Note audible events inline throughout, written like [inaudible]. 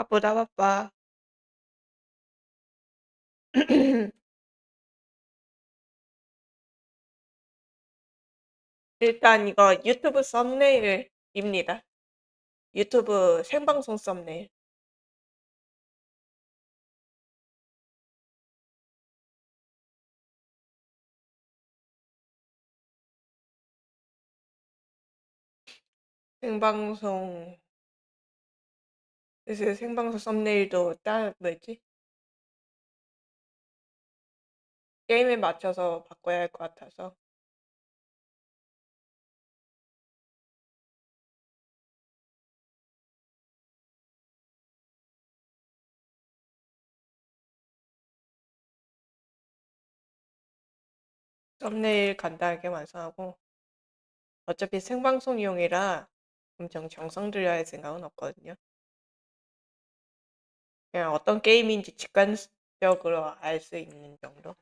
바쁘다 바빠. [clears throat] 일단 이거 유튜브 썸네일입니다. 유튜브 생방송 썸네일. 생방송 그래서 생방송 썸네일도 따 뭐였지? 게임에 맞춰서 바꿔야 할 것 같아서 썸네일 간단하게 완성하고 어차피 생방송용이라 엄청 정성 들여야 할 생각은 없거든요. 그냥 어떤 게임인지 직관적으로 알 수 있는 정도.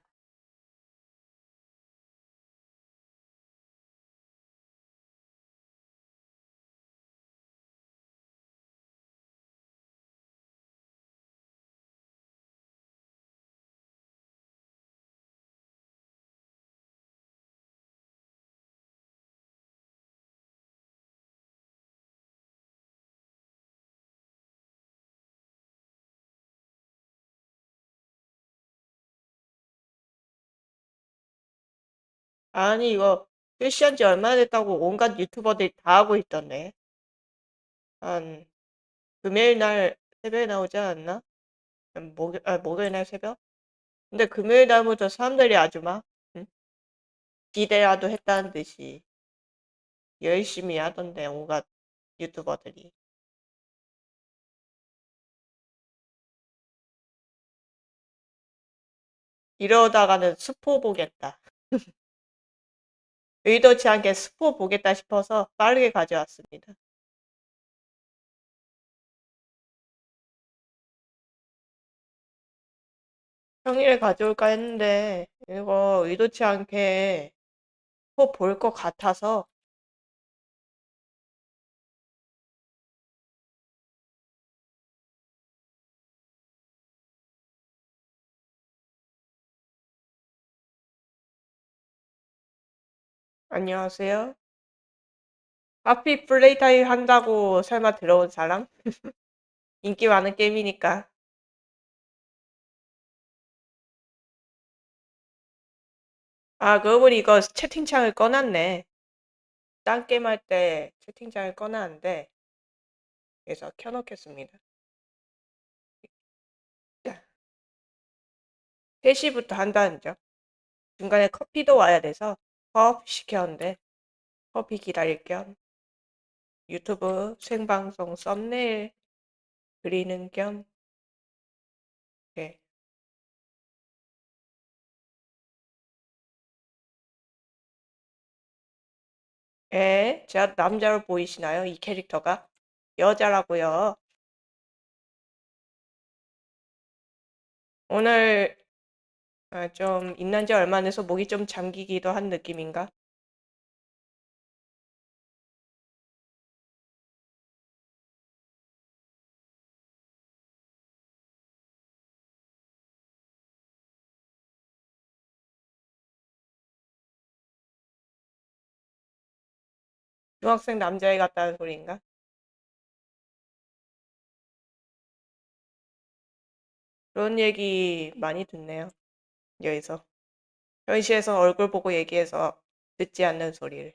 아니 이거 출시한 지 얼마나 됐다고 온갖 유튜버들이 다 하고 있던데. 한 금요일 날 새벽에 나오지 않았나? 목요, 아, 목요일 날 새벽? 근데 금요일 날부터 사람들이 아주 막 응? 기대라도 했다는 듯이 열심히 하던데 온갖 유튜버들이. 이러다가는 스포 보겠다. [laughs] 의도치 않게 스포 보겠다 싶어서 빠르게 가져왔습니다. 평일에 가져올까 했는데 이거 의도치 않게 스포 볼 것 같아서 안녕하세요. 하피 플레이타임 한다고 설마 들어온 사람? [laughs] 인기 많은 게임이니까. 아, 그러고 보니 이거 채팅창을 꺼놨네. 딴 게임 할 때 채팅창을 꺼놨는데, 그래서 켜놓겠습니다. 3시부터 한다는 점. 중간에 커피도 와야 돼서 커피 시켰는데, 커피 기다릴 겸 유튜브 생방송 썸네일 그리는 겸 네. 에, 제가 남자로 보이시나요? 이 캐릭터가? 여자라고요. 오늘 아, 좀 있는 지 얼마 안 돼서 목이 좀 잠기기도 한 느낌인가? 중학생 남자애 같다는 소리인가? 그런 얘기 많이 듣네요. 여기서. 현실에서 얼굴 보고 얘기해서 듣지 않는 소리를.